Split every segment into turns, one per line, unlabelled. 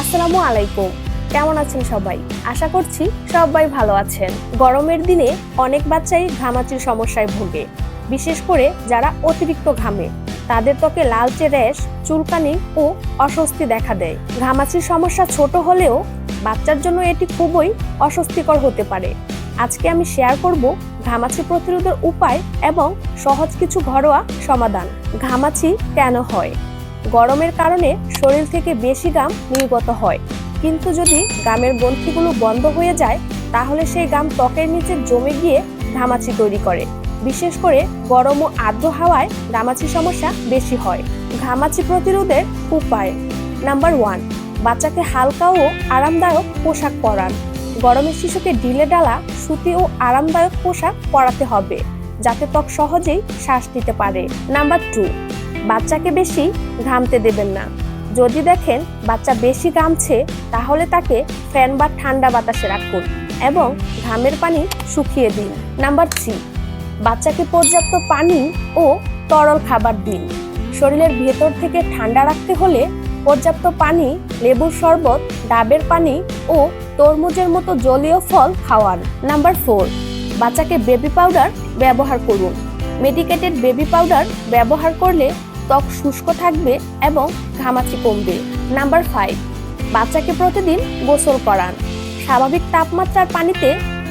আসসালামু আলাইকুম। কেমন আছেন সবাই? আশা করছি সবাই ভালো আছেন। গরমের দিনে অনেক বাচ্চাই ঘামাচির সমস্যায় ভোগে। বিশেষ করে যারা অতিরিক্ত ঘামে। তাদের ত্বকে লালচে র্যাশ, চুলকানি ও অস্বস্তি দেখা দেয়। ঘামাচির সমস্যা ছোট হলেও বাচ্চার জন্য এটি খুবই অস্বস্তিকর হতে পারে। আজকে আমি শেয়ার করব ঘামাচি প্রতিরোধের উপায় এবং সহজ কিছু ঘরোয়া সমাধান। ঘামাচি কেন হয়? গরমের কারণে শরীর থেকে বেশি গাম নির্গত হয়। কিন্তু যদি গামের গ্রন্থিগুলো বন্ধ হয়ে যায়, তাহলে সেই গাম ত্বকের নিচে জমে গিয়ে ঘামাচি তৈরি করে। বিশেষ করে গরম ও আর্দ্র হাওয়ায় ঘামাচি সমস্যা বেশি হয়। ঘামাচি প্রতিরোধের উপায় নাম্বার ওয়ান, বাচ্চাকে হালকা ও আরামদায়ক পোশাক পরান। গরমের শিশুকে ঢিলে ডালা সুতি ও আরামদায়ক পোশাক পরাতে হবে, যাতে ত্বক সহজেই শ্বাস নিতে পারে। নাম্বার টু বাচ্চাকে বেশি ঘামতে দেবেন না। যদি দেখেন বাচ্চা বেশি ঘামছে, তাহলে তাকে ফ্যান বা ঠান্ডা বাতাসে রাখুন এবং ঘামের পানি শুকিয়ে দিন। নাম্বার থ্রি, বাচ্চাকে পর্যাপ্ত পানি ও তরল খাবার দিন। শরীরের ভেতর থেকে ঠান্ডা রাখতে হলে পর্যাপ্ত পানি, লেবুর শরবত, ডাবের পানি ও তরমুজের মতো জলীয় ফল খাওয়ান। নাম্বার ফোর, বাচ্চাকে বেবি পাউডার ব্যবহার করুন। মেডিকেটেড বেবি পাউডার ব্যবহার করলে ত্বক শুষ্ক থাকবে এবং ঘামাচি কমবে। নাম্বার ফাইভ বাচ্চাকে প্রতিদিন গোসল করান। স্বাভাবিক তাপমাত্রার পানিতে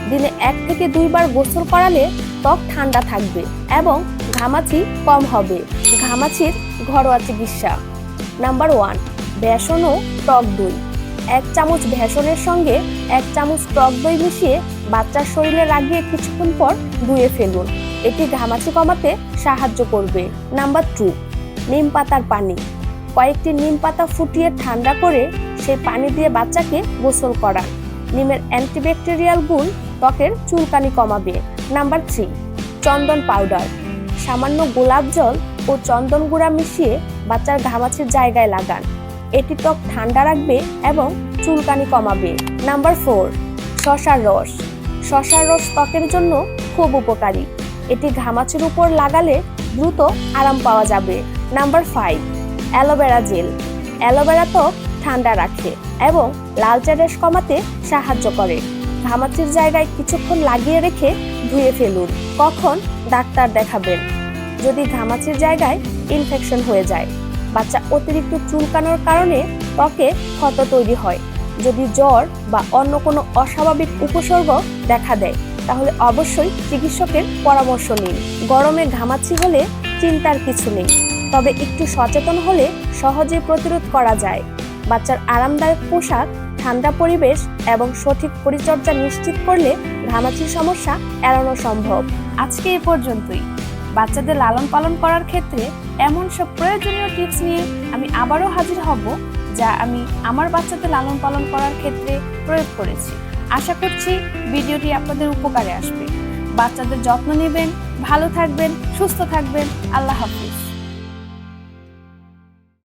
দিনে এক থেকে দুইবার গোসল করালে ত্বক ঠান্ডা থাকবে এবং ঘামাচি কম হবে। ঘামাচির ঘরোয়া চিকিৎসা। নাম্বার ওয়ান বেসন ও টক দই। এক চামচ বেসনের সঙ্গে এক চামচ টক দই মিশিয়ে বাচ্চার শরীরে লাগিয়ে কিছুক্ষণ পর ধুয়ে ফেলুন। এটি ঘামাচি কমাতে সাহায্য করবে। নাম্বার টু নিম পাতার পানি। কয়েকটি নিম পাতা ফুটিয়ে ঠান্ডা করে সেই পানি দিয়ে বাচ্চাকে গোসল করা নিমের অ্যান্টিব্যাকটেরিয়াল গুণ ত্বকের চুলকানি কমাবে। নাম্বার থ্রি, চন্দন পাউডার। সামান্য গোলাপ জল ও চন্দন গুঁড়া মিশিয়ে বাচ্চার ঘামাচির জায়গায় লাগান। এটি ত্বক ঠান্ডা রাখবে এবং চুলকানি কমাবে। নাম্বার ফোর, শশার রস। শশার রস ত্বকের জন্য খুব উপকারী। এটি ঘামাচির উপর লাগালে দ্রুত আরাম পাওয়া যাবে। Number five aloe vera gel. Aloe vera ত্বক ঠান্ডা রাখে এবং লালচে রেশ কমাতে সাহায্য করে। ঘামাচির জায়গায় কিছুক্ষণ লাগিয়ে রেখে ধুয়ে ফেলুন, কখন ডাক্তার দেখাবেন। যদি ঘামাচির জায়গায় ইনফেকশন হয়ে যায়, বাচ্চা অতিরিক্ত চুলকানোর কারণে ত্বকে ক্ষত তৈরি হয়। যদি জ্বর বা অন্য কোনো অস্বাভাবিক উপসর্গ দেখা দেয়, তাহলে অবশ্যই চিকিৎসকের পরামর্শ নিন। গরমে ঘামাচি হলে চিন্তার কিছু নেই। তবে একটু সচেতন হলে সহজে প্রতিরোধ করা যায়। বাচ্চার আরামদায়ক পোশাক, ঠান্ডা পরিবেশ এবং সঠিক পরিচর্যা নিশ্চিত করলে ঘামাচির সমস্যা এড়ানো সম্ভব। আজকে এ পর্যন্তই। বাচ্চাদের লালন পালন করার ক্ষেত্রে এমন সব প্রয়োজনীয় টিপস নিয়ে আমি আবারও হাজির হব, যা আমি আমার বাচ্চাদের লালন পালন করার ক্ষেত্রে প্রয়োগ করেছি। আশা করছি ভিডিওটি আপনাদের উপকারে আসবে। বাচ্চাদের যত্ন নেবেন, ভালো থাকবেন, সুস্থ থাকবেন। আল্লাহ হাফিজ।